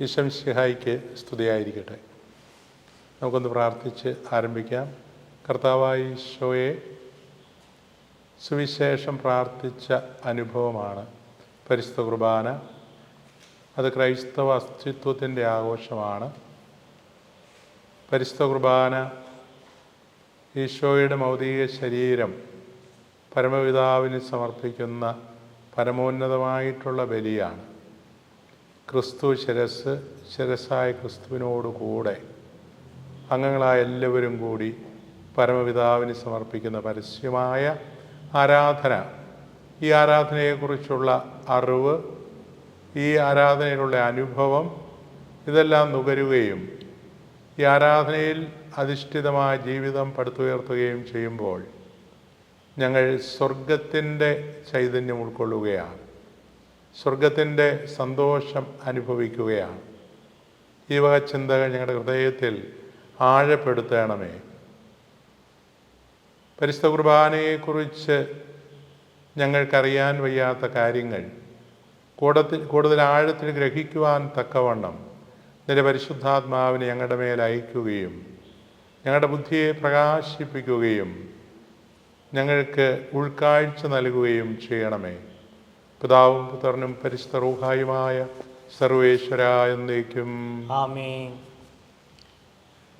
ഈശംഷിഹായിക്ക് സ്തുതിയായിരിക്കട്ടെ. നമുക്കൊന്ന് പ്രാർത്ഥിച്ച് ആരംഭിക്കാം. കർത്താവായ ഈശോയെ സുവിശേഷം പ്രാർത്ഥിച്ച അനുഭവമാണ് പരിസ്ഥ കുർബാന. അത് ക്രൈസ്തവ അസ്തിത്വത്തിന്റെ ആഘോഷമാണ്. പരിസ്ഥ കുർബാന ഈശോയുടെ മൗതിക ശരീരം പരമപിതാവിന് സമർപ്പിക്കുന്ന പരമോന്നതമായിട്ടുള്ള ബലിയാണ്. ക്രിസ്തു ശിരസ് ശിരസായ ക്രിസ്തുവിനോട് കൂടെ അംഗങ്ങളായ എല്ലാവരും കൂടി പരമപിതാവിന് സമർപ്പിക്കുന്ന പരസ്യമായ ആരാധന. ഈ ആരാധനയെക്കുറിച്ചുള്ള അറിവ് ഈ ആരാധനയിലുള്ള അനുഭവം ഇതെല്ലാം നുകരുകയും ഈ ആരാധനയിൽ അധിഷ്ഠിതമായ ജീവിതം പടുത്തുയർത്തുകയും ചെയ്യുമ്പോൾ ഞങ്ങൾ സ്വർഗത്തിന്റെ ചൈതന്യം ഉൾക്കൊള്ളുകയാണ്. സ്വർഗത്തിന്റെ സന്തോഷം അനുഭവിക്കുകയാണ്. ഈ വക ചിന്തകൾ ഞങ്ങളുടെ ഹൃദയത്തിൽ ആഴപ്പെടുത്തണമേ. പരിശുദ്ധ കുർബാനയെക്കുറിച്ച് ഞങ്ങൾക്കറിയാൻ വയ്യാത്ത കാര്യങ്ങൾ കൂടത്തിൽ കൂടുതൽ ആഴത്തിൽ ഗ്രഹിക്കുവാൻ തക്കവണ്ണം നിന്റെ പരിശുദ്ധാത്മാവിനെ ഞങ്ങളുടെ മേൽ അയക്കുകയും ഞങ്ങളുടെ ബുദ്ധിയെ പ്രകാശിപ്പിക്കുകയും ഞങ്ങൾക്ക് ഉൾക്കാഴ്ച നൽകുകയും ചെയ്യണമേ. പിതാവും പുത്രനും പരിശുദ്ധ റൂഹായുമായ സർവേശ്വര എന്നേക്കും. ആമേ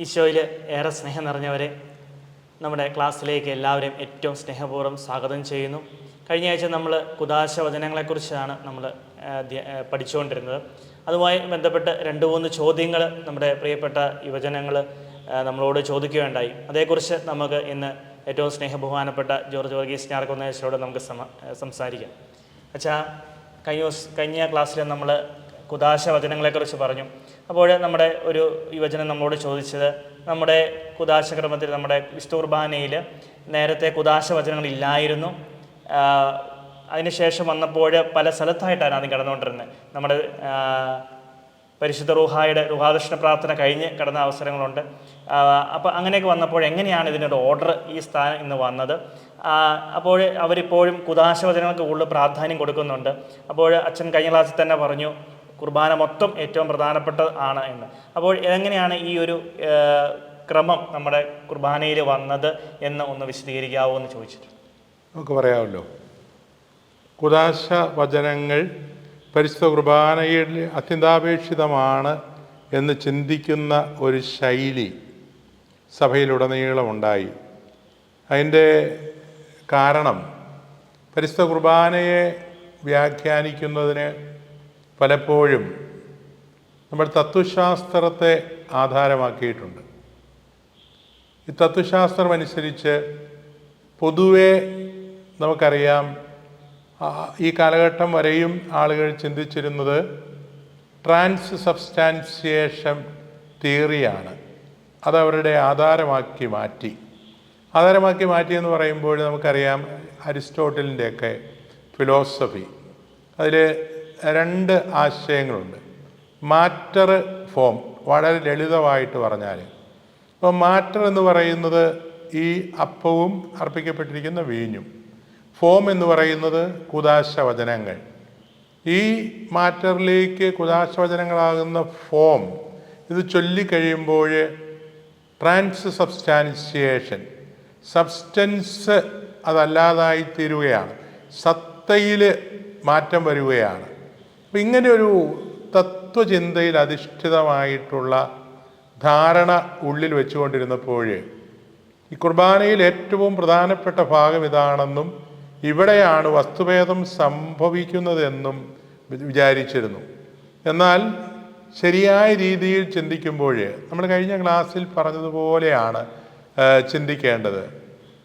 ഈശോയിൽ ഏറെ സ്നേഹം നിറഞ്ഞവരെ നമ്മുടെ ക്ലാസ്സിലേക്ക് എല്ലാവരെയും ഏറ്റവും സ്നേഹപൂർവം സ്വാഗതം ചെയ്യുന്നു. കഴിഞ്ഞ ആഴ്ച നമ്മൾ കുദാശ വചനങ്ങളെക്കുറിച്ചാണ് നമ്മൾ പഠിച്ചുകൊണ്ടിരുന്നത്. അതുമായി ബന്ധപ്പെട്ട് രണ്ട് മൂന്ന് ചോദ്യങ്ങൾ നമ്മുടെ പ്രിയപ്പെട്ട യുവജനങ്ങൾ നമ്മളോട് ചോദിക്കുകയുണ്ടായി. അതേക്കുറിച്ച് നമുക്ക് ഇന്ന് ഏറ്റവും സ്നേഹബഹുമാനപ്പെട്ട ജോർജ് വർഗീസ് ഞാർക്കുന്നേശ്വരോട് നമുക്ക് സംസാരിക്കാം. അച്ഛാ കഴിഞ്ഞ ദിവസം കഴിഞ്ഞ ക്ലാസ്സിൽ നമ്മൾ കുദാശ വചനങ്ങളെക്കുറിച്ച് പറഞ്ഞു. അപ്പോൾ നമ്മുടെ ഒരു യുവജനം നമ്മളോട് ചോദിച്ചത് നമ്മുടെ കുദാശക്രമത്തിൽ നമ്മുടെ വിസ്തുർബാനയിൽ നേരത്തെ കുദാശ വചനങ്ങൾ ഇല്ലായിരുന്നു അതിനുശേഷം വന്നപ്പോൾ പല സ്ഥലത്തായിട്ടാണ് അത് കടന്നുകൊണ്ടിരുന്നത്. നമ്മുടെ പരിശുദ്ധ റുഹായുടെ റുഹാദർശന പ്രാർത്ഥന കഴിഞ്ഞ് കിടന്ന അവസരങ്ങളുണ്ട്. അപ്പോൾ അങ്ങനെയൊക്കെ വന്നപ്പോൾ എങ്ങനെയാണ് ഇതിന്റെ ഓർഡർ ഈ സ്ഥാനം ഇന്ന് വന്നത്? അപ്പോൾ അവരിപ്പോഴും കുദാശവചനങ്ങൾക്ക് കൂടുതൽ പ്രാധാന്യം കൊടുക്കുന്നുണ്ട്. അപ്പോൾ അച്ഛൻ കഴിഞ്ഞ ക്ലാസ്സിൽ തന്നെ പറഞ്ഞു കുർബാന മൊത്തം ഏറ്റവും പ്രധാനപ്പെട്ടത് ആണ് എന്ന്. അപ്പോൾ എങ്ങനെയാണ് ഈ ഒരു ക്രമം നമ്മുടെ കുർബാനയിൽ വന്നത് എന്ന് ഒന്ന് വിശദീകരിക്കാവോ എന്ന് ചോദിച്ചിട്ട് നമുക്ക് പറയാമല്ലോ. കുദാശ വചനങ്ങൾ പരിശുദ്ധ കുർബാനയിൽ അത്യന്താപേക്ഷിതമാണ് എന്ന് ചിന്തിക്കുന്ന ഒരു ശൈലി സഭയിലുടനീളമുണ്ടായി. അതിന്റെ കാരണം പരിശുദ്ധ കുർബാനയെ വ്യാഖ്യാനിക്കുന്നതിന് പലപ്പോഴും നമ്മൾ തത്വശാസ്ത്രത്തെ ആധാരമാക്കിയിട്ടുണ്ട്. ഈ തത്വശാസ്ത്രമനുസരിച്ച് പൊതുവെ നമുക്കറിയാം ഈ കാലഘട്ടം വരെയും ആളുകൾ ചിന്തിച്ചിരുന്നത് ട്രാൻസ് സബ്സ്റ്റാൻസിയേഷൻ തിയറിയാണ്. അതവരുടെ ആധാരമാക്കി മാറ്റി. ആധാരമാക്കി മാറ്റി എന്ന് പറയുമ്പോൾ നമുക്കറിയാം അരിസ്റ്റോട്ടലിന്റെയൊക്കെ ഫിലോസഫി. അതിൽ രണ്ട് ആശയങ്ങളുണ്ട്. മാറ്റർ ഫോം വളരെ ലളിതമായിട്ട് പറഞ്ഞാൽ അപ്പോൾ മാറ്റർ എന്ന് പറയുന്നത് ഈ അപ്പവും അർപ്പിക്കപ്പെട്ടിരിക്കുന്ന വീഞ്ഞും. ഫോം എന്ന് പറയുന്നത് കുദാശ വചനങ്ങൾ ഈ മാറ്ററിലേക്ക് കുദാശ വചനങ്ങളാകുന്ന ഫോം ഇത് ചൊല്ലിക്കഴിയുമ്പോൾ ട്രാൻസ് സബ്സ്റ്റാൻസിയേഷൻ. സബ്സ്റ്റൻസ് അതല്ലാതായി തീരുകയാണ്. സത്തയിൽ മാറ്റം വരികയാണ്. അപ്പം ഇങ്ങനെ ഒരു തത്വചിന്തയിൽ അധിഷ്ഠിതമായിട്ടുള്ള ധാരണ ഉള്ളിൽ വെച്ചുകൊണ്ടിരുന്നപ്പോൾ ഈ കുർബാനയിൽ ഏറ്റവും പ്രധാനപ്പെട്ട ഭാഗം ഇതാണെന്നും ഇവിടെയാണ് വസ്തുഭേദം സംഭവിക്കുന്നതെന്നും വിചാരിച്ചിരുന്നു. എന്നാൽ ശരിയായ രീതിയിൽ ചിന്തിക്കുമ്പോൾ നമ്മൾ കഴിഞ്ഞ ക്ലാസ്സിൽ പറഞ്ഞതുപോലെയാണ് ചിന്തിക്കേണ്ടത്.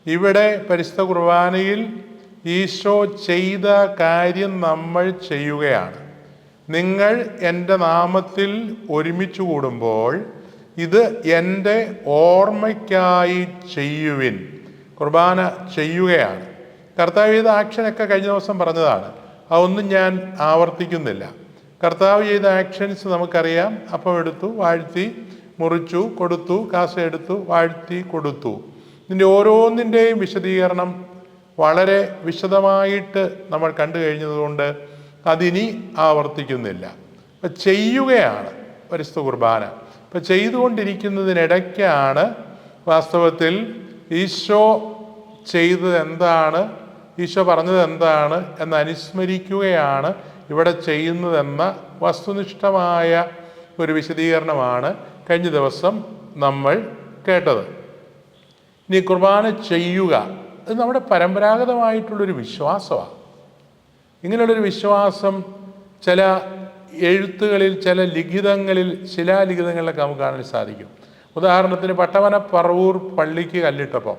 ഇവിടെ പരിശുദ്ധ കുർബാനയിൽ ഈശോ ചെയ്ത കാര്യം നമ്മൾ ചെയ്യുകയാണ്. നിങ്ങൾ എന്റെ നാമത്തിൽ ഒരുമിച്ച് കൂടുമ്പോൾ ഇത് എന്റെ ഓർമ്മയ്ക്കായി ചെയ്യുവിൻ. കുർബാന ചെയ്യുകയാണ്. കർത്താവ് ചെയ്ത ആക്ഷനൊക്കെ കഴിഞ്ഞ ദിവസം പറഞ്ഞതാണ് അതൊന്നും ഞാൻ ആവർത്തിക്കുന്നില്ല. കർത്താവ് ചെയ്ത ആക്ഷൻസ് നമുക്കറിയാം. അപ്പം എടുത്തു വാഴ്ത്തി മുറിച്ചു കൊടുത്തു കാസ എടുത്തു വാഴ്ത്തി കൊടുത്തു. ഇതിന്റെ ഓരോന്നിന്റെയും വിശദീകരണം വളരെ വിശദമായിട്ട് നമ്മൾ കണ്ടു കഴിഞ്ഞതുകൊണ്ട് അതിനി ആവർത്തിക്കുന്നില്ല. അപ്പം ചെയ്യുകയാണ് പരിസ്ഥ കുർബാന. ഇപ്പം ചെയ്തുകൊണ്ടിരിക്കുന്നതിനിടയ്ക്കാണ് വാസ്തവത്തിൽ ഈശോ ചെയ്തത് എന്താണ്? ഈശോ പറഞ്ഞത് എന്താണ്? എന്ന് അനുസ്മരിക്കുകയാണ്. ഇവിടെ ചെയ്യുന്നതെന്ന വസ്തുനിഷ്ഠമായ ഒരു വിശദീകരണമാണ് കഴിഞ്ഞ ദിവസം നമ്മൾ കേട്ടത്. ഇനി കുർബാന ചെയ്യുക ഇത് നമ്മുടെ പരമ്പരാഗതമായിട്ടുള്ളൊരു വിശ്വാസമാണ് ഇങ്ങനെയുള്ളൊരു വിശ്വാസം ചില എഴുത്തുകളിൽ ചില ലിഖിതങ്ങളിൽ ശിലാലിഖിതങ്ങളിലൊക്കെ നമുക്ക് കാണാൻ സാധിക്കും. ഉദാഹരണത്തിന് പട്ടവന പറവൂർ പള്ളിക്ക് കല്ലിട്ടപ്പം.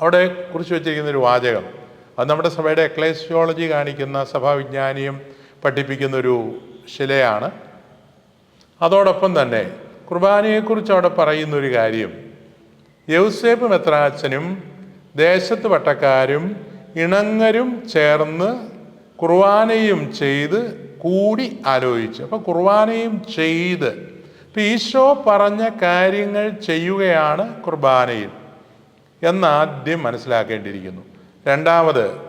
അവിടെ കുറിച്ച് വെച്ചിരിക്കുന്ന ഒരു വാചകം. അത് നമ്മുടെ സഭയുടെ എക്ലേസിയോളജി കാണിക്കുന്ന സഭാവിജ്ഞാനിയും പഠിപ്പിക്കുന്ന ഒരു ശിലയാണ്. അതോടൊപ്പം തന്നെ കുർബാനയെക്കുറിച്ച് അവിടെ പറയുന്നൊരു കാര്യം. യൗസേപ്പ് മെത്രാച്ചനും ദേശത്ത് പട്ടക്കാരും ഇണങ്ങരും ചേർന്ന് കുർബാനയും ചെയ്ത് കൂടി ആലോചിച്ചു. അപ്പം കുർബാനയും ചെയ്ത്. ഇപ്പം ഈശോ പറഞ്ഞ കാര്യങ്ങൾ ചെയ്യുകയാണ് കുർബാനയിൽ. എന്നാദ്യം മനസ്സിലാക്കേണ്ടിയിരിക്കുന്നു. രണ്ടാമത്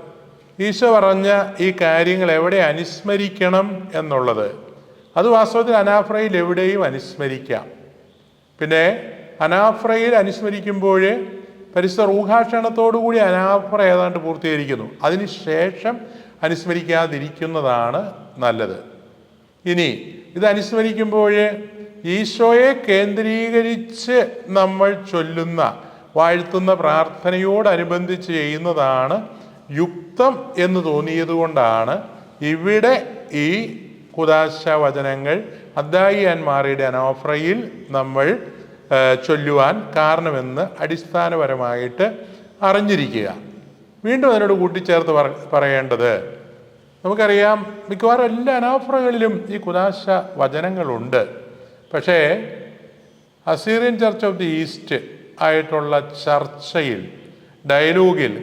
ഈശോ പറഞ്ഞ ഈ കാര്യങ്ങൾ എവിടെ അനുസ്മരിക്കണം എന്നുള്ളത്. അത് വാസ്തവത്തിൽ അനാഫ്രയിൽ എവിടെയും അനുസ്മരിക്കാം. പിന്നെ അനാഫ്രയിൽ അനുസ്മരിക്കുമ്പോൾ പരിശുദ്ധ റൂഹാക്ഷണത്തോടുകൂടി അനാഫ്ര ഏതാണ്ട് പൂർത്തീകരിക്കുന്നു. അതിനുശേഷം അനുസ്മരിക്കാതിരിക്കുന്നതാണ് നല്ലത്. ഇനി ഇത് അനുസ്മരിക്കുമ്പോൾ ഈശോയെ കേന്ദ്രീകരിച്ച് നമ്മൾ ചൊല്ലുന്ന വാഴ്ത്തുന്ന പ്രാർത്ഥനയോടനുബന്ധിച്ച് ചെയ്യുന്നതാണ് യുക്തം എന്ന് തോന്നിയതുകൊണ്ടാണ് ഇവിടെ ഈ കുദാശ വചനങ്ങൾ അദ്ദായിയാന്മാരുടെ അനോഫ്രയിൽ നമ്മൾ ചൊല്ലുവാൻ കാരണമെന്ന് അടിസ്ഥാനപരമായിട്ട് അറിഞ്ഞിരിക്കുക. വീണ്ടും അതിനോട് കൂട്ടിച്ചേർത്ത് പറ പറയേണ്ടത് നമുക്കറിയാം മിക്കവാറും എല്ലാ അനാഫ്രകളിലും ഈ കുദാശ വചനങ്ങളുണ്ട് പക്ഷേ Assyrian church of the east ആയിട്ടുള്ള ചർച്ചയിൽ ഡയലോഗിൽ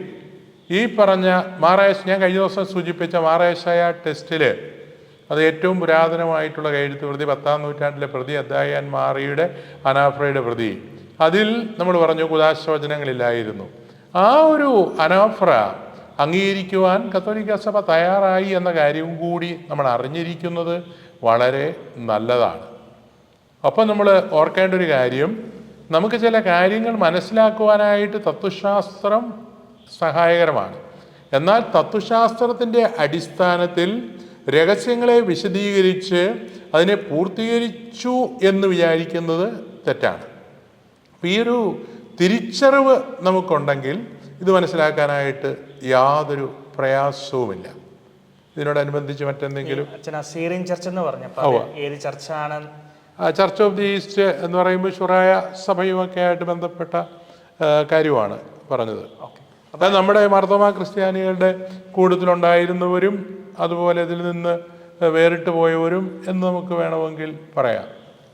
ഈ പറഞ്ഞ മാറായശ ഞാൻ കഴിഞ്ഞ ദിവസം സൂചിപ്പിച്ച മാറായശായ ടെസ്റ്റിൽ അത് ഏറ്റവും പുരാതനമായിട്ടുള്ള എഴുത്ത് പ്രതി പത്താം നൂറ്റാണ്ടിലെ പ്രതി അദ്ദായാൻ മാറിയുടെ അനാഫ്രയുടെ പ്രതി. അതിൽ നമ്മൾ പറഞ്ഞു കുദാശവചനങ്ങളില്ലായിരുന്നു ആ ഒരു അനാഫ്ര അംഗീകരിക്കുവാൻ കത്തോലിക്ക സഭ തയ്യാറായി എന്ന കാര്യവും കൂടി നമ്മൾ അറിഞ്ഞിരിക്കുന്നത് വളരെ നല്ലതാണ്. അപ്പം നമ്മൾ ഓർക്കേണ്ട ഒരു കാര്യം നമുക്ക് ചില കാര്യങ്ങൾ മനസ്സിലാക്കുവാനായിട്ട് തത്വശാസ്ത്രം സഹായകരമാണ്. എന്നാൽ തത്വശാസ്ത്രത്തിന്റെ അടിസ്ഥാനത്തിൽ രഹസ്യങ്ങളെ വിശദീകരിച്ച് അതിനെ പൂർത്തീകരിച്ചു എന്ന് വിചാരിക്കുന്നത് തെറ്റാണ്. അപ്പോൾ ഈ ഒരു തിരിച്ചറിവ് നമുക്കുണ്ടെങ്കിൽ ഇത് മനസ്സിലാക്കാനായിട്ട് യാതൊരു പ്രയാസവുമില്ല. ഇതിനോടനുബന്ധിച്ച് മറ്റെന്തെങ്കിലും? അച്ഛൻ അസീറിയൻ ചർച്ച് എന്ന് പറഞ്ഞപ്പോൾ ഏത് ചർച്ചാണ് ആ, ചർച്ച് ഓഫ് ദി ഈസ്റ്റ് എന്ന് പറയുമ്പോൾ ഷുറായ സഭയുമൊക്കെ ആയിട്ട് ബന്ധപ്പെട്ട കാര്യമാണ് പറഞ്ഞത്. അപ്പം നമ്മുടെ മർദ്ദമ ക്രിസ്ത്യാനികളുടെ കൂടുതലുണ്ടായിരുന്നവരും അതുപോലെ ഇതിൽ നിന്ന് വേറിട്ട് പോയവരും എന്ന് നമുക്ക് വേണമെങ്കിൽ പറയാം.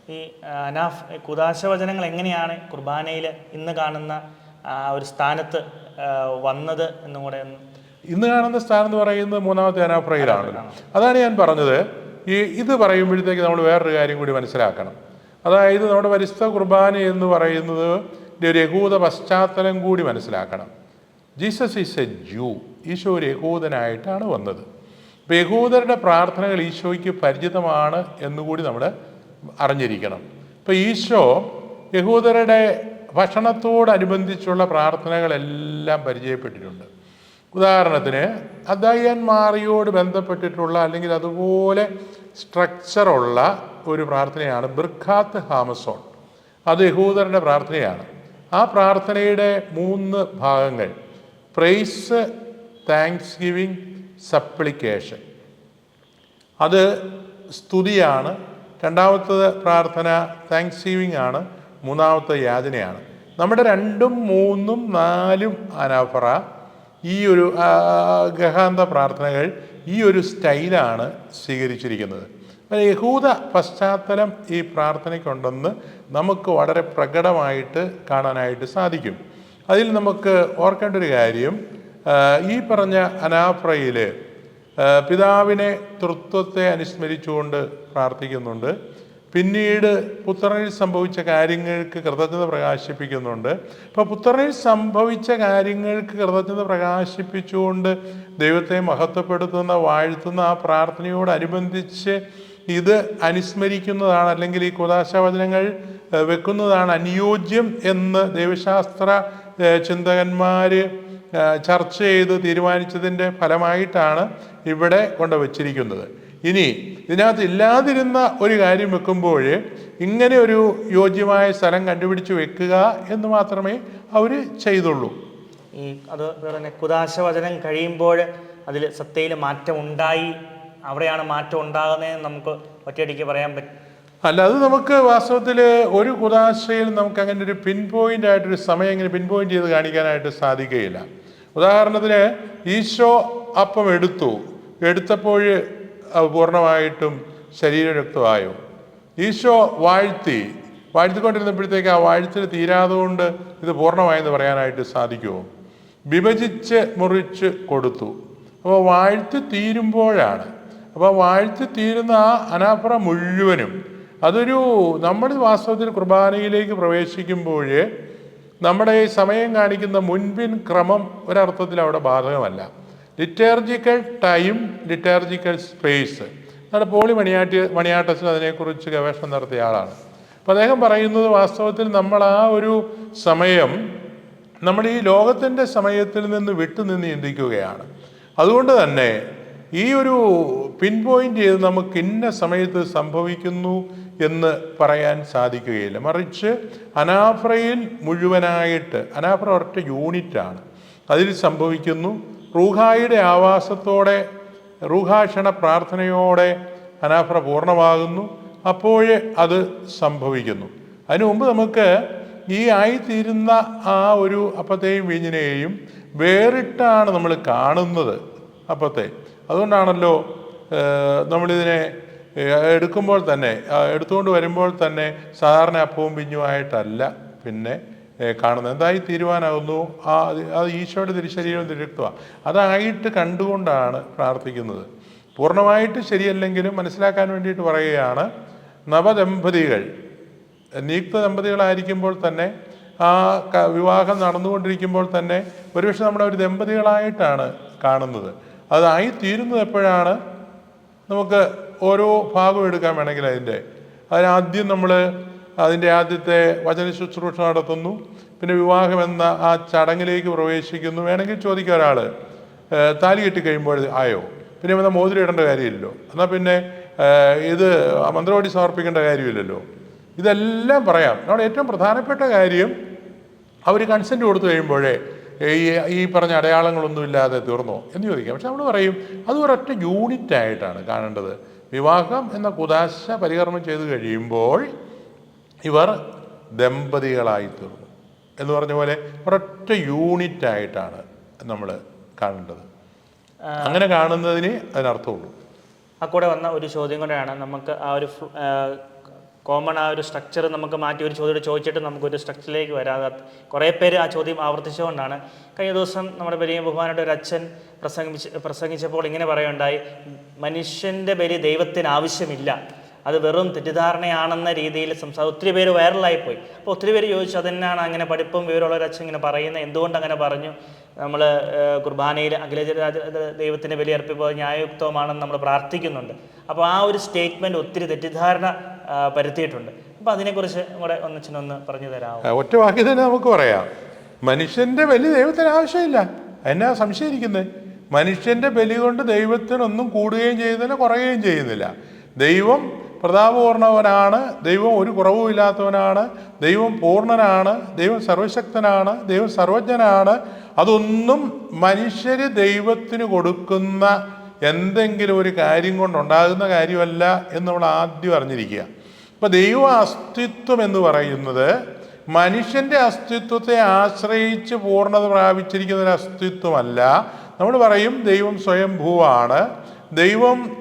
ഈ അനാഫ് കുദാശ വചനങ്ങൾ എങ്ങനെയാണ് കുർബാനയിൽ ഇന്ന് കാണുന്ന ഒരു സ്ഥാനത്ത് വന്നത് എന്നും കൂടെ ഇന്ന് കാണുന്ന സ്ഥാനം എന്ന് പറയുന്നത് മൂന്നാമത്തെ അനാഫ്രയിലാണ്. അതാണ് ഞാൻ പറഞ്ഞത്. ഈ ഇത് പറയുമ്പോഴത്തേക്ക് നമ്മൾ വേറൊരു കാര്യം കൂടി മനസ്സിലാക്കണം. അതായത് നമ്മുടെ പരിശുദ്ധ കുർബാന എന്ന് പറയുന്നത് ഒരു യഹൂദ പശ്ചാത്തലം കൂടി മനസ്സിലാക്കണം. Jesus is a Jew. Isho ഒരു യഹൂദനായിട്ടാണ് വന്നത്. അപ്പോൾ യഹൂദരുടെ പ്രാർത്ഥനകൾ ഈശോയ്ക്ക് പരിചിതമാണ് എന്നുകൂടി നമ്മൾ അറിഞ്ഞിരിക്കണം. ഇപ്പോൾ ഈശോ യഹൂദരുടെ ഭക്ഷണത്തോടനുബന്ധിച്ചുള്ള പ്രാർത്ഥനകളെല്ലാം പരിചയപ്പെട്ടിട്ടുണ്ട്. ഉദാഹരണത്തിന് അദ്ദായൻ മാറിയോട് ബന്ധപ്പെട്ടിട്ടുള്ള അല്ലെങ്കിൽ അതുപോലെ സ്ട്രക്ചറുള്ള ഒരു പ്രാർത്ഥനയാണ് ബിർഖാത്ത് ഹാമസോൺ. അത് യഹൂദരുടെ പ്രാർത്ഥനയാണ്. ആ പ്രാർത്ഥനയുടെ മൂന്ന് ഭാഗങ്ങൾ പ്രൈസ് താങ്ക്സ് ഗിവിങ് സപ്ലിക്കേഷൻ അത് സ്തുതിയാണ് രണ്ടാമത്തത് പ്രാർത്ഥന താങ്ക്സ് ഗിവിങ് ആണ് മൂന്നാമത്തെ യാചനയാണ് നമ്മുടെ രണ്ടും മൂന്നും നാലും അനാഫറ ഈ ഒരു ഗഹാന്ത പ്രാർത്ഥനകൾ ഈ ഒരു സ്റ്റൈലാണ് സ്വീകരിച്ചിരിക്കുന്നത്. യഹൂദ പശ്ചാത്തലം ഈ പ്രാർത്ഥനയ്ക്കുണ്ടെന്ന് നമുക്ക് വളരെ പ്രകടമായിട്ട് കാണാനായിട്ട് സാധിക്കും. അതിൽ നമുക്ക് ഓർക്കേണ്ട ഒരു കാര്യം ഈ പറഞ്ഞ അനാഫ്രയിൽ പിതാവിനെ തൃത്വത്തെ അനുസ്മരിച്ചുകൊണ്ട് പ്രാർത്ഥിക്കുന്നുണ്ട്. പിന്നീട് പുത്രനിൽ സംഭവിച്ച കാര്യങ്ങൾക്ക് കൃതജ്ഞത പ്രകാശിപ്പിക്കുന്നുണ്ട്. അപ്പോൾ പുത്രനിൽ സംഭവിച്ച കാര്യങ്ങൾക്ക് കൃതജ്ഞത പ്രകാശിപ്പിച്ചുകൊണ്ട് ദൈവത്തെ മഹത്വപ്പെടുത്തുന്ന വാഴ്ത്തുന്ന ആ പ്രാർത്ഥനയോടനുബന്ധിച്ച് ഇത് അനുസ്മരിക്കുന്നതാണ് അല്ലെങ്കിൽ ഈ കുദാശവചനങ്ങൾ വെക്കുന്നതാണ് അനുയോജ്യം എന്ന് ദൈവശാസ്ത്ര ചിന്തകന്മാർ ചർച്ച ചെയ്ത് തീരുമാനിച്ചതിന്റെ ഫലമായിട്ടാണ് ഇവിടെ കൊണ്ട് വച്ചിരിക്കുന്നത് ഇനി ഇതിനകത്ത് ഇല്ലാതിരുന്ന ഒരു കാര്യം വെക്കുമ്പോൾ ഇങ്ങനെ ഒരു യോജ്യമായ സ്ഥലം കണ്ടുപിടിച്ച് വെക്കുക എന്ന് മാത്രമേ അവർ ചെയ്തുള്ളൂ. ഈ അത് വേറെ തന്നെ കുദാശ വചനം കഴിയുമ്പോൾ അതിൽ സത്തയിൽ മാറ്റം ഉണ്ടായി. അവിടെയാണ് മാറ്റം ഉണ്ടാകുന്നതെന്ന് നമുക്ക് ഒറ്റയടിക്ക് പറയാൻ പറ്റും അല്ല അത് നമുക്ക് വാസ്തവത്തിൽ ഒരു കുദാശയിൽ നമുക്ക് അങ്ങനെ ഒരു പിൻ പോയിന്റ് ആയിട്ടൊരു സമയം ഇങ്ങനെ പിൻ പോയിന്റ് ചെയ്ത് കാണിക്കാനായിട്ട് സാധിക്കുകയില്ല. ഉദാഹരണത്തിന് ഈശോ അപ്പം എടുത്തു. എടുത്തപ്പോൾ പൂർണമായിട്ടും ശരീരരക്തമായോ. ഈശോ വാഴ്ത്തി വാഴ്ത്തിക്കൊണ്ടിരുന്നപ്പോഴത്തേക്ക് ആ വാഴ്ത്തിൽ തീരാതെ കൊണ്ട് ഇത് പൂർണമായെന്ന് പറയാനായിട്ട് സാധിക്കുമോ? വിഭജിച്ച് മുറിച്ച് കൊടുത്തു. അപ്പോൾ വാഴ്ത്തി തീരുമ്പോഴാണ്. അപ്പോൾ വാഴ്ത്തി തീരുന്ന ആ അനാഫറ മുഴുവനും അതൊരു നമ്മൾ വാസ്തവത്തിൽ കുർബാനയിലേക്ക് പ്രവേശിക്കുമ്പോൾ നമ്മുടെ ഈ സമയം കാണിക്കുന്ന മുൻപിൻ ക്രമം ഒരർത്ഥത്തിൽ അവിടെ ബാധകമല്ല. ലിറ്റേർജിക്കൽ ടൈം ലിറ്റേർജിക്കൽ സ്പേസ് നമ്മുടെ പോളി മണിയാട്ടി മണിയാട്ടച്ചൻ അതിനെക്കുറിച്ച് ഗവേഷണം നടത്തിയ ആളാണ്. അപ്പോൾ അദ്ദേഹം പറയുന്നത് വാസ്തവത്തിൽ നമ്മൾ ആ ഒരു സമയം നമ്മൾ ഈ ലോകത്തിന്റെ സമയത്തിൽ നിന്ന് വിട്ടുനിന്ന് ചിന്തിക്കുകയാണ്. അതുകൊണ്ട് തന്നെ ഈ ഒരു പിൻ പോയിന്റ് ചെയ്ത് നമുക്ക് ഇന്ന സമയത്ത് സംഭവിക്കുന്നു എന്ന് പറയാൻ സാധിക്കുകയില്ല. മറിച്ച് അനാഫ്രയിൽ മുഴുവനായിട്ട് അനാഫ്ര ഒരൊറ്റ യൂണിറ്റാണ് അതിൽ സംഭവിക്കുന്നു. റൂഹായുടെ ആവാസത്തോടെ റൂഹാക്ഷണ പ്രാർത്ഥനയോടെ അനാഫ്ര പൂർണമാകുന്നു. അപ്പോഴേ അത് സംഭവിക്കുന്നു. അതിനു മുമ്പ് നമുക്ക് ഈ ആയിത്തീരുന്ന ആ ഒരു അപ്പത്തെയും വീഞ്ഞിനെയും വേറിട്ടാണ് നമ്മൾ കാണുന്നത് അപ്പത്തെ. അതുകൊണ്ടാണല്ലോ നമ്മളിതിനെ എടുക്കുമ്പോൾ തന്നെ എടുത്തുകൊണ്ട് വരുമ്പോൾ തന്നെ സാധാരണ അപ്പവും പിഞ്ഞുമായിട്ടല്ല പിന്നെ കാണുന്നത്. എന്തായി തീരുവാനാകുന്നു ആ അത് ഈശോയുടെ തിരിശരീരം തിരുത്തുക. അതായിട്ട് കണ്ടുകൊണ്ടാണ് പ്രാർത്ഥിക്കുന്നത്. പൂർണമായിട്ട് ശരിയല്ലെങ്കിലും മനസ്സിലാക്കാൻ വേണ്ടിയിട്ട് പറയുകയാണ് നവദമ്പതികൾ. നിയുക്ത ദമ്പതികളായിരിക്കുമ്പോൾ തന്നെ ആ വിവാഹം നടന്നുകൊണ്ടിരിക്കുമ്പോൾ തന്നെ ഒരുപക്ഷെ നമ്മുടെ ഒരു ദമ്പതികളായിട്ടാണ് കാണുന്നത്. അതായി തീരുന്നത് എപ്പോഴാണ്? നമുക്ക് ഓരോ ഭാഗം എടുക്കാൻ വേണമെങ്കിൽ അതിന്റെ. അതിനാദ്യം നമ്മൾ അതിന്റെ ആദ്യത്തെ വചന ശുശ്രൂഷ നടത്തുന്നു. പിന്നെ വിവാഹം എന്ന ആ ചടങ്ങിലേക്ക് പ്രവേശിക്കുന്നു. വേണമെങ്കിൽ ചോദിക്കുക ഒരാൾ താലി കെട്ടി കഴിയുമ്പോൾ ആയോ? പിന്നെ വന്നാൽ മോതിരം ഇടേണ്ട കാര്യമില്ലല്ലോ. എന്നാൽ പിന്നെ ഇത് മന്ത്രവാടി സമർപ്പിക്കേണ്ട കാര്യമില്ലല്ലോ. ഇതെല്ലാം പറയാം. നമ്മുടെ ഏറ്റവും പ്രധാനപ്പെട്ട കാര്യം അവർ കൺസെന്റ് കൊടുത്തു കഴിയുമ്പോഴേ ഈ ഈ പറഞ്ഞ അടയാളങ്ങളൊന്നുമില്ലാതെ തീർന്നോ എന്ന് ചോദിക്കാം. പക്ഷെ നമ്മൾ പറയും അത് ഒരൊറ്റ യൂണിറ്റ് ആയിട്ടാണ് കാണേണ്ടത്. വിവാഹം എന്ന കുദാശ പരികർമ്മം ചെയ്തു കഴിയുമ്പോൾ ഇവർ ദമ്പതികളായി തീർന്നു. എന്ന് പറഞ്ഞ പോലെ ഒരൊറ്റ യൂണിറ്റ് ആയിട്ടാണ് നമ്മൾ കാണേണ്ടത്. അങ്ങനെ കാണുന്നതിന് അതിനർത്ഥമുള്ളൂ. ആ കൂടെ വന്ന ഒരു ചോദ്യം കൂടെയാണ്. നമുക്ക് ആ ഒരു കോമൺ ആ ഒരു സ്ട്രക്ചർ നമുക്ക് മാറ്റി ഒരു ചോദ്യം ചോദിച്ചിട്ട് നമുക്കൊരു സ്ട്രക്ചറിലേക്ക് വരാതെ കുറേ പേര് ആ ചോദ്യം ആവർത്തിച്ചുകൊണ്ടാണ്. കഴിഞ്ഞ ദിവസം നമ്മുടെ വലിയ ബഹുമാനോട് ഒരു അച്ഛൻ പ്രസംഗിച്ച് പ്രസംഗിച്ചപ്പോൾ ഇങ്ങനെ പറയുണ്ടായി മനുഷ്യന്റെ ബലി ദൈവത്തിന് ആവശ്യമില്ല. അത് വെറും തെറ്റിദ്ധാരണയാണെന്ന രീതിയിൽ സംസാരം ഒത്തിരി പേര് വൈറലായിപ്പോയി. അപ്പോൾ ഒത്തിരി പേര് ചോദിച്ചു അതെന്നാണ് അങ്ങനെ പഠിപ്പും വിവരമുള്ള ഒരു അച്ഛൻ ഇങ്ങനെ പറയുന്നത് എന്തുകൊണ്ട് അങ്ങനെ പറഞ്ഞു? നമ്മൾ കുർബാനയിൽ അഖിലജരാജ ദൈവത്തിന്റെ ബലിയർപ്പിപ്പോൾ ന്യായയുക്തമാണെന്ന് നമ്മൾ പ്രാർത്ഥിക്കുന്നുണ്ട്. അപ്പോൾ ആ ഒരു സ്റ്റേറ്റ്മെന്റ് ഒത്തിരി തെറ്റിദ്ധാരണ പരുത്തിയിട്ടുണ്ട് പരത്തിയിട്ടുണ്ട്. അപ്പോൾ അതിനെക്കുറിച്ച് കൂടെ ഒന്നിച്ചിനൊന്ന് പറഞ്ഞു തരാമോ? ഒറ്റ വാക്കി തന്നെ നമുക്ക് പറയാം. മനുഷ്യന്റെ ബലി ദൈവത്തിന് ആവശ്യമില്ല. എന്നാ സംശയിക്കുന്നത് മനുഷ്യന്റെ ബലി കൊണ്ട് ദൈവത്തിനൊന്നും കൂടുകയും ചെയ്യുന്നില്ല കുറയുകയും ചെയ്യുന്നില്ല. ദൈവം പ്രതാപപൂർണവനാണ് ദൈവം ഒരു കുറവും ഇല്ലാത്തവനാണ് ദൈവം പൂർണനാണ് ദൈവം സർവശക്തനാണ് ദൈവം സർവജ്ഞനാണ്. അതൊന്നും മനുഷ്യർ ദൈവത്തിന് കൊടുക്കുന്ന എന്തെങ്കിലും ഒരു കാര്യം കൊണ്ടുണ്ടാകുന്ന കാര്യമല്ല എന്ന് നമ്മൾ ആദ്യം അറിഞ്ഞിരിക്കുക. അപ്പൊ ദൈവ അസ്തിത്വം എന്ന് പറയുന്നത് മനുഷ്യന്റെ അസ്തിത്വത്തെ ആശ്രയിച്ച് പൂർണത പ്രാപിച്ചിരിക്കുന്ന ഒരു അസ്തിത്വമല്ല. നമ്മൾ പറയും ദൈവം സ്വയംഭൂവാണ്. ദൈവം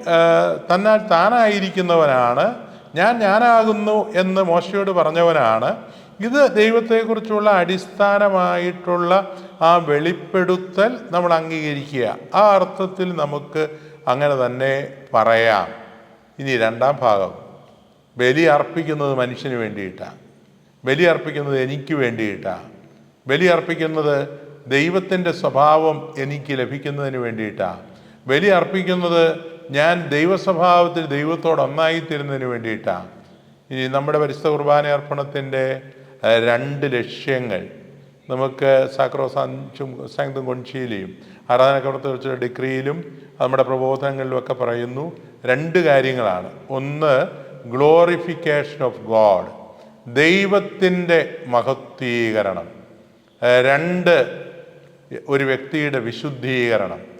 തന്നാൽ താനായിരിക്കുന്നവനാണ് ഞാൻ ഞാനാകുന്നു എന്ന് മോശയോട് പറഞ്ഞവനാണ്. ഇത് ദൈവത്തെക്കുറിച്ചുള്ള അടിസ്ഥാനമായിട്ടുള്ള ആ വെളിപ്പെടുത്തൽ നമ്മൾ അംഗീകരിക്കുക. ആ അർത്ഥത്തിൽ നമുക്ക് അങ്ങനെ തന്നെ പറയാം. ഇനി രണ്ടാം ഭാഗം. ബലി അർപ്പിക്കുന്നത് മനുഷ്യന് വേണ്ടിയിട്ടാണ് ബലി അർപ്പിക്കുന്നത് എനിക്ക് വേണ്ടിയിട്ടാണ് ബലി അർപ്പിക്കുന്നത് ദൈവത്തിന്റെ സ്വഭാവം എനിക്ക് ലഭിക്കുന്നതിന് വേണ്ടിയിട്ടാണ് ബലി അർപ്പിക്കുന്നത് ഞാൻ ദൈവസ്വഭാവത്തിൽ ദൈവത്തോട് ഒന്നായിത്തീരുന്നതിന് വേണ്ടിയിട്ടാണ്. ഈ നമ്മുടെ പരിശുദ്ധ കുർബാന അർപ്പണത്തിന്റെ രണ്ട് ലക്ഷ്യങ്ങൾ. നമുക്ക് സാക്രോസാഞ്ചും സംഗീതം കൊൺശീലിയും ആരാധനക്രമത്തെ വെച്ച ഡിഗ്രിയിലും നമ്മുടെ പ്രബോധനങ്ങളിലും ഒക്കെ പറയുന്നു. രണ്ട് കാര്യങ്ങളാണ്. ഒന്ന് ഗ്ലോറിഫിക്കേഷൻ ഓഫ് ഗോഡ് ദൈവത്തിന്റെ മഹത്വീകരണം. രണ്ട് ഒരു വ്യക്തിയുടെ വിശുദ്ധീകരണം.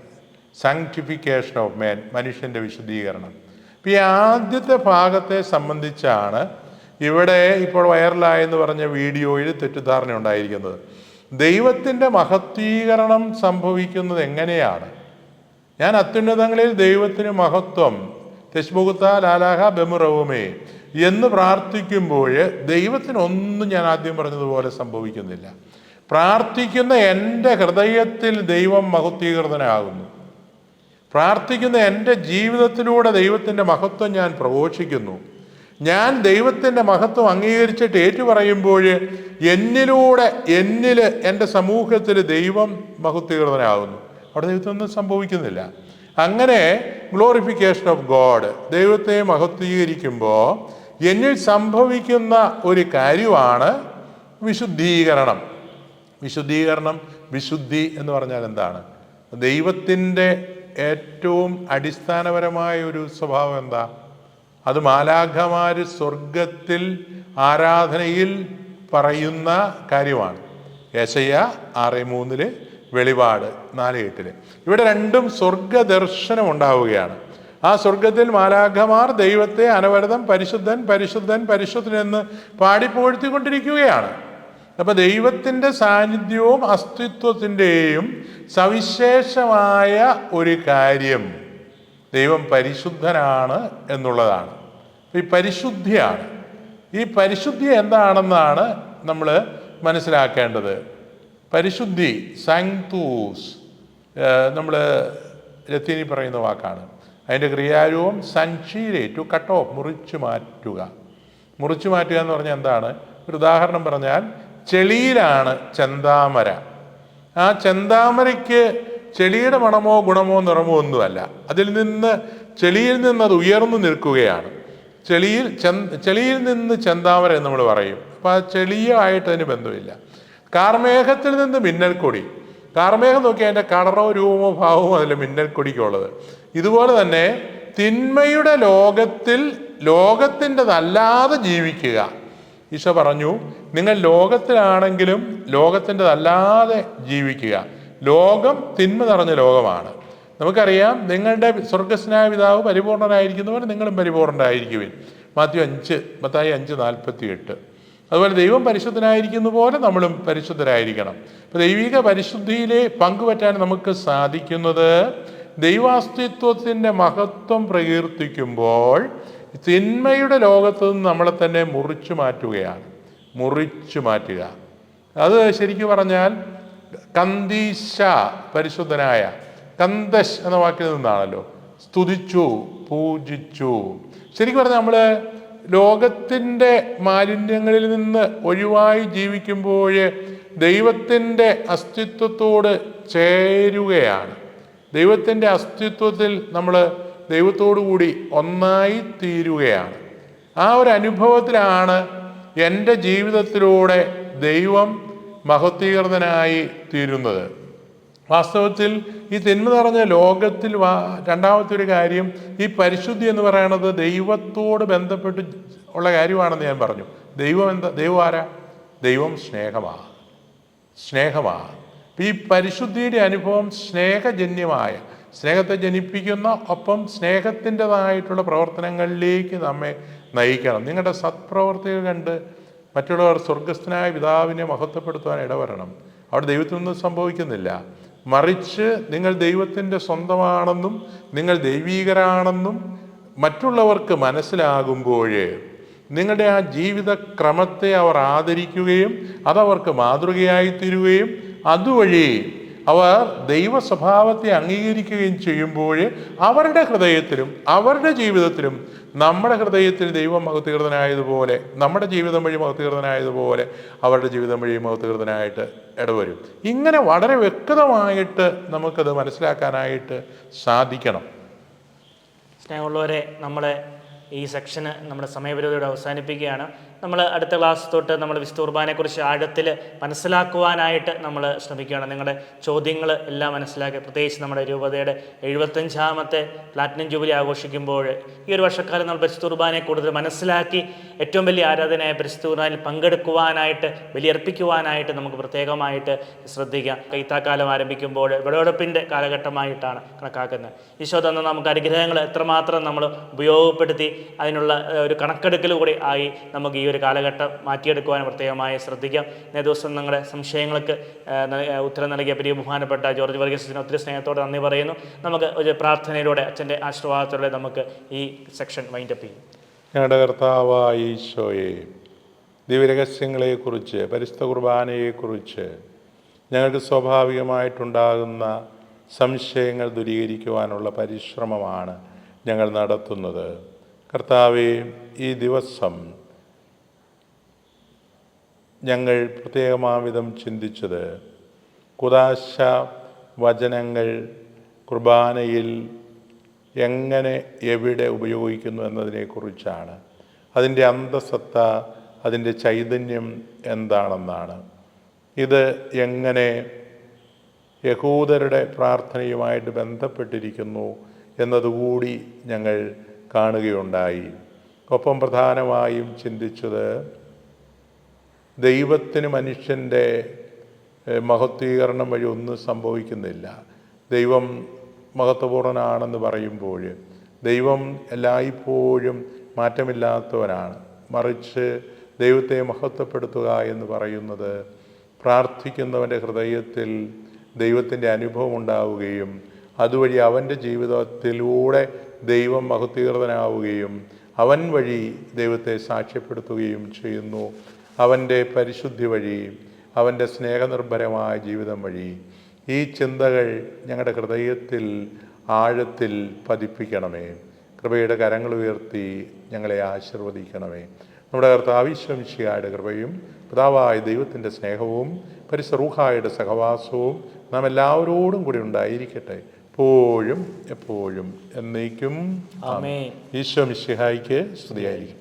സാങ്ക്ടിഫിക്കേഷൻ ഓഫ് മാൻ മനുഷ്യന്റെ വിശദീകരണം. ഇപ്പം ഈ ആദ്യത്തെ ഭാഗത്തെ സംബന്ധിച്ചാണ് ഇവിടെ ഇപ്പോൾ വൈറലായെന്ന് പറഞ്ഞ വീഡിയോയിൽ തെറ്റിദ്ധാരണ ഉണ്ടായിരിക്കുന്നത്. ദൈവത്തിന്റെ മഹത്വീകരണം സംഭവിക്കുന്നത് എങ്ങനെയാണ്? ഞാൻ അത്യുന്നതങ്ങളിൽ ദൈവത്തിന് മഹത്വം തെശ്മുഖത്ത ലാലാഹ ബെമുറവുമേ എന്ന് പ്രാർത്ഥിക്കുമ്പോൾ ദൈവത്തിനൊന്നും ഞാൻ ആദ്യം പറഞ്ഞതുപോലെ സംഭവിക്കുന്നില്ല. പ്രാർത്ഥിക്കുന്ന എന്റെ ഹൃദയത്തിൽ ദൈവം മഹത്വീകൃതനാകുന്നു. പ്രാർത്ഥിക്കുന്ന എന്റെ ജീവിതത്തിലൂടെ ദൈവത്തിന്റെ മഹത്വം ഞാൻ പ്രഘോഷിക്കുന്നു. ഞാൻ ദൈവത്തിന്റെ മഹത്വം അംഗീകരിച്ചിട്ട് ഏറ്റുപറയുമ്പോൾ എന്നിലൂടെ എന്നിൽ എന്റെ സമൂഹത്തിൽ ദൈവം മഹത്വീകൃതനാകുന്നു. അവിടെ ദൈവത്തിനൊന്നും സംഭവിക്കുന്നില്ല. അങ്ങനെ ഗ്ലോറിഫിക്കേഷൻ ഓഫ് ഗോഡ് ദൈവത്തെ മഹത്വീകരിക്കുമ്പോൾ എന്നിൽ സംഭവിക്കുന്ന ഒരു കാര്യമാണ് വിശുദ്ധീകരണം. വിശുദ്ധീകരണം വിശുദ്ധി എന്ന് പറഞ്ഞാൽ എന്താണ്? ദൈവത്തിന്റെ ഏറ്റവും അടിസ്ഥാനപരമായ ഒരു സ്വഭാവം എന്താ? അത് മാലാഖമാർ സ്വർഗത്തിൽ ആരാധനയിൽ പറയുന്ന കാര്യമാണ്. യേശയ്യ ആറ് മൂന്നിൽ വെളിപാട് നാല് എട്ടിൽ. ഇവിടെ രണ്ടും സ്വർഗദർശനം ഉണ്ടാവുകയാണ്. ആ സ്വർഗത്തിൽ മാലാഖമാർ ദൈവത്തെ അനവരതം പരിശുദ്ധൻ പരിശുദ്ധൻ പരിശുദ്ധൻ എന്ന് പാടിപ്പോഴ്ത്തിക്കൊണ്ടിരിക്കുകയാണ്. അപ്പൊ ദൈവത്തിന്റെ സാന്നിധ്യവും അസ്തിത്വത്തിന്റെയും സവിശേഷമായ ഒരു കാര്യം ദൈവം പരിശുദ്ധനാണ് എന്നുള്ളതാണ്. ഈ പരിശുദ്ധിയാണ്. ഈ പരിശുദ്ധി എന്താണെന്നാണ് നമ്മൾ മനസ്സിലാക്കേണ്ടത്. പരിശുദ്ധി സാങ്തൂസ് നമ്മൾ ലത്തീനി പറയുന്ന വാക്കാണ്. അതിന്റെ ക്രിയാരൂപം സൻഷീരെ ടു കട്ട് ഓഫ് മുറിച്ചു മാറ്റുക. മുറിച്ചു മാറ്റുക എന്ന് പറഞ്ഞാൽ എന്താണ്? ഒരു ഉദാഹരണം പറഞ്ഞാൽ ചെളിയിലാണ് ചെന്താമര. ആ ചെന്താമരയ്ക്ക് ചെളിയുടെ മണമോ ഗുണമോ നിറമോ ഒന്നുമല്ല. അതിൽ നിന്ന് ചെളിയിൽ നിന്ന് അത് ഉയർന്നു നിൽക്കുകയാണ്. ചെളിയിൽ ചെളിയിൽ നിന്ന് ചെന്താമര എന്ന് നമ്മൾ പറയും. അപ്പം ആ ചെളിയായിട്ട് അതിന് ബന്ധമില്ല. കാർമേഘത്തിൽ നിന്ന് മിന്നൽക്കൊടി. കാർമേഘം നോക്കി അതിന്റെ കളറോ രൂപമോ ഭാവമോ അതിൽ മിന്നൽക്കൊടിക്കുള്ളത്. ഇതുപോലെ തന്നെ തിന്മയുടെ ലോകത്തിൽ ലോകത്തിന്റെതല്ലാതെ ജീവിക്കുക. ഈശോ പറഞ്ഞു നിങ്ങൾ ലോകത്തിലാണെങ്കിലും ലോകത്തിന്റെതല്ലാതെ ജീവിക്കുക. ലോകം തിന്മ നിറഞ്ഞ ലോകമാണ്. നമുക്കറിയാം നിങ്ങളുടെ സ്വർഗസ്നായ പിതാവ് പരിപൂർണനായിരിക്കുന്നവർ നിങ്ങളും പരിപൂർണരായിരിക്കുവിൻ. മാത്യു അഞ്ച് മത്തായി അഞ്ച് നാൽപ്പത്തി എട്ട് അതുപോലെ ദൈവം പരിശുദ്ധനായിരിക്കുന്ന പോലെ നമ്മളും പരിശുദ്ധരായിരിക്കണം. അപ്പോൾ ദൈവിക പരിശുദ്ധിയിലെ പങ്കുപറ്റാൻ നമുക്ക് സാധിക്കുന്നത് ദൈവാസ്തിത്വത്തിന്റെ മഹത്വം പ്രകീർത്തിക്കുമ്പോൾ തിന്മയുടെ ലോകത്ത് നിന്ന് നമ്മളെ തന്നെ മുറിച്ചു മാറ്റുകയാണ്. മുറിച്ചു മാറ്റുക. അത് ശരിക്കു പറഞ്ഞാൽ കന്തീശ പരിശുദ്ധനായ കന്തശ് എന്ന വാക്കിൽ നിന്നാണല്ലോ. സ്തുതിച്ചു പൂജിച്ചു. ശരിക്കും പറഞ്ഞാൽ നമ്മൾ ലോകത്തിന്റെ മാലിന്യങ്ങളിൽ നിന്ന് ഒഴിവായി ജീവിക്കുമ്പോൾ ദൈവത്തിന്റെ അസ്തിത്വത്തോട് ചേരുകയാണ്. ദൈവത്തിന്റെ അസ്തിത്വത്തിൽ നമ്മൾ ദൈവത്തോടു കൂടി ഒന്നായി തീരുകയാണ്. ആ ഒരു അനുഭവത്തിലാണ് എന്റെ ജീവിതത്തിലൂടെ ദൈവം മഹത്വീകൃതനായി തീരുന്നത്. വാസ്തവത്തിൽ ഈ തിന്മ നിറഞ്ഞ ലോകത്തിൽ വാ രണ്ടാമത്തെ ഒരു കാര്യം ഈ പരിശുദ്ധി എന്ന് പറയുന്നത് ദൈവത്തോട് ബന്ധപ്പെട്ട് ഉള്ള കാര്യമാണെന്ന് ഞാൻ പറഞ്ഞു. ദൈവം എന്താ ദൈവം ആരാ? ദൈവം സ്നേഹമാണ് സ്നേഹമാണ് ഈ പരിശുദ്ധിയുടെ അനുഭവം സ്നേഹജന്യമായ സ്നേഹത്തെ ജനിപ്പിക്കുന്ന ഒപ്പം സ്നേഹത്തിന്റെതായിട്ടുള്ള പ്രവർത്തനങ്ങളിലേക്ക് നമ്മെ നയിക്കണം. നിങ്ങളുടെ സത്പ്രവർത്തികൾ കണ്ട് മറ്റുള്ളവർ സ്വർഗസ്ഥനായ പിതാവിനെ മഹത്വപ്പെടുത്തുവാൻ ഇടവരണം. അവിടെ ദൈവത്തിനൊന്നും സംഭവിക്കുന്നില്ല. മറിച്ച് നിങ്ങൾ ദൈവത്തിന്റെ സ്വന്തമാണെന്നും നിങ്ങൾ ദൈവീകരാണെന്നും മറ്റുള്ളവർക്ക് മനസ്സിലാകുമ്പോൾ നിങ്ങളുടെ ആ ജീവിത ക്രമത്തെ അവർ ആദരിക്കുകയും അതവർക്ക് മാതൃകയായി തീരുകയും അതുവഴി അവർ ദൈവ സ്വഭാവത്തെ അംഗീകരിക്കുകയും ചെയ്യുമ്പോൾ അവരുടെ ഹൃദയത്തിലും അവരുടെ ജീവിതത്തിലും നമ്മുടെ ഹൃദയത്തിൽ ദൈവം മഹത്വകൃതനായതുപോലെ നമ്മുടെ ജീവിതം വഴി മഹത്വകൃതനായതുപോലെ അവരുടെ ജീവിതം വഴി മഹത്വകൃതനായിട്ട് ഇടവരും. ഇങ്ങനെ വളരെ വ്യക്തമായിട്ട് നമുക്കത് മനസ്സിലാക്കാനായിട്ട് സാധിക്കണം. സ്നേഹമുള്ളവരെ നമ്മുടെ ഈ സെക്ഷന് നമ്മുടെ സമയപരിധിയോടെ അവസാനിപ്പിക്കുകയാണ്. നമ്മൾ അടുത്ത ക്ലാസ് തൊട്ട് നമ്മൾ വിശുദ്ധ കുർബാനയെക്കുറിച്ച് ആഴത്തിൽ മനസ്സിലാക്കുവാനായിട്ട് നമ്മൾ ശ്രമിക്കുകയാണ്. നിങ്ങളുടെ ചോദ്യങ്ങൾ എല്ലാം മനസ്സിലാക്കി പ്രത്യേകിച്ച് നമ്മുടെ രൂപതയുടെ എഴുപത്തഞ്ചാമത്തെ പ്ലാറ്റിനം ജൂബിലി ആഘോഷിക്കുമ്പോൾ ഈ ഒരു വർഷക്കാലം നമ്മൾ പരിശുദ്ധ കുർബാനയെ കൂടുതൽ മനസ്സിലാക്കി ഏറ്റവും വലിയ ആരാധനയായ പരിശുദ്ധ കുർബാനയിൽ പങ്കെടുക്കുവാനായിട്ട് ബലിയർപ്പിക്കുവാനായിട്ട് നമുക്ക് പ്രത്യേകമായിട്ട് ശ്രദ്ധിക്കാം. കൈത്താക്കാലം ആരംഭിക്കുമ്പോൾ വിളവെടുപ്പിന്റെ കാലഘട്ടമായിട്ടാണ് കണക്കാക്കുന്നത്. ഈശോ തന്ന നമുക്ക് അനുഗ്രഹങ്ങൾ എത്രമാത്രം നമ്മൾ ഉപയോഗപ്പെടുത്തി അതിനുള്ള ഒരു കണക്കെടുക്കൽ കൂടി ആയി നമുക്ക് ഈ ഒരു കാലഘട്ടം മാറ്റിയെടുക്കുവാൻ പ്രത്യേകമായി ശ്രദ്ധിക്കാം. ഇന്നേ ദിവസം നിങ്ങളുടെ സംശയങ്ങൾക്ക് ഉത്തരം നൽകിയ പ്രിയ ബഹുമാനപ്പെട്ട ജോർജ് വർഗീസിന് ഒത്തിരി സ്നേഹത്തോടെ നന്ദി പറയുന്നു. നമുക്ക് ഒരു പ്രാർത്ഥനയിലൂടെ അച്ഛന്റെ ആശീർവാദത്തോടെ നമുക്ക് ഈ സെക്ഷൻ വൈൻഡപ്പ് ചെയ്യും. ഞങ്ങളുടെ കർത്താവായ ദിവ്യരഹസ്യങ്ങളെക്കുറിച്ച് പരിശുദ്ധ കുർബാനയെക്കുറിച്ച് ഞങ്ങൾക്ക് സ്വാഭാവികമായിട്ടുണ്ടാകുന്ന സംശയങ്ങൾ ദൂരീകരിക്കുവാനുള്ള പരിശ്രമമാണ് ഞങ്ങൾ നടത്തുന്നത്. കർത്താവേ ഈ ദിവസം ഞങ്ങൾ പ്രത്യേകമാവിധം ചിന്തിച്ചത്. കുദാശ വചനങ്ങൾ കുർബാനയിൽ എങ്ങനെ എവിടെ ഉപയോഗിക്കുന്നു എന്നതിനെക്കുറിച്ചാണ്. അതിന്റെ അന്തസത്ത അതിന്റെ ചൈതന്യം എന്താണെന്നാണ്. ഇത് എങ്ങനെ യഹൂദരുടെ പ്രാർത്ഥനയുമായിട്ട് ബന്ധപ്പെട്ടിരിക്കുന്നു എന്നതുകൂടി ഞങ്ങൾ കാണുകയുണ്ടായി. ഒപ്പം പ്രധാനമായും ചിന്തിച്ചത് ദൈവത്തിന് മനുഷ്യന്റെ മഹത്വീകരണം വഴി ഒന്നും സംഭവിക്കുന്നില്ല. ദൈവം മഹത്വപൂർണനാണെന്ന് പറയുമ്പോൾ ദൈവം എല്ലായ്പ്പോഴും മാറ്റമില്ലാത്തവനാണ്. മറിച്ച് ദൈവത്തെ മഹത്വപ്പെടുത്തുക എന്ന് പറയുന്നത് പ്രാർത്ഥിക്കുന്നവന്റെ ഹൃദയത്തിൽ ദൈവത്തിന്റെ അനുഭവം ഉണ്ടാവുകയും അതുവഴി അവന്റെ ജീവിതത്തിലൂടെ ദൈവം മഹത്വീകൃതനാവുകയും അവൻ വഴി ദൈവത്തെ സാക്ഷ്യപ്പെടുത്തുകയും ചെയ്യുന്നു. അവന്റെ പരിശുദ്ധി വഴി അവന്റെ സ്നേഹനിർഭരമായ ജീവിതം വഴി ഈ ചിന്തകൾ ഞങ്ങളുടെ ഹൃദയത്തിൽ ആഴത്തിൽ പതിപ്പിക്കണമേ. കൃപയുടെ കരങ്ങൾ ഉയർത്തി ഞങ്ങളെ ആശീർവദിക്കണമേ. നമ്മുടെ കർത്താവിശ്വംശിയായുടെ കൃപയും പിതാവായ ദൈവത്തിന്റെ സ്നേഹവും പരിസറൂഹായുടെ സഹവാസവും നാം എല്ലാവരോടും കൂടി ഉണ്ടായിരിക്കട്ടെ. എപ്പോഴും എപ്പോഴും എന്നേക്കും. ആമേൻ. ഈശോ മിശിഹായിക്ക് സ്തുതിയായിരിക്കട്ടെ.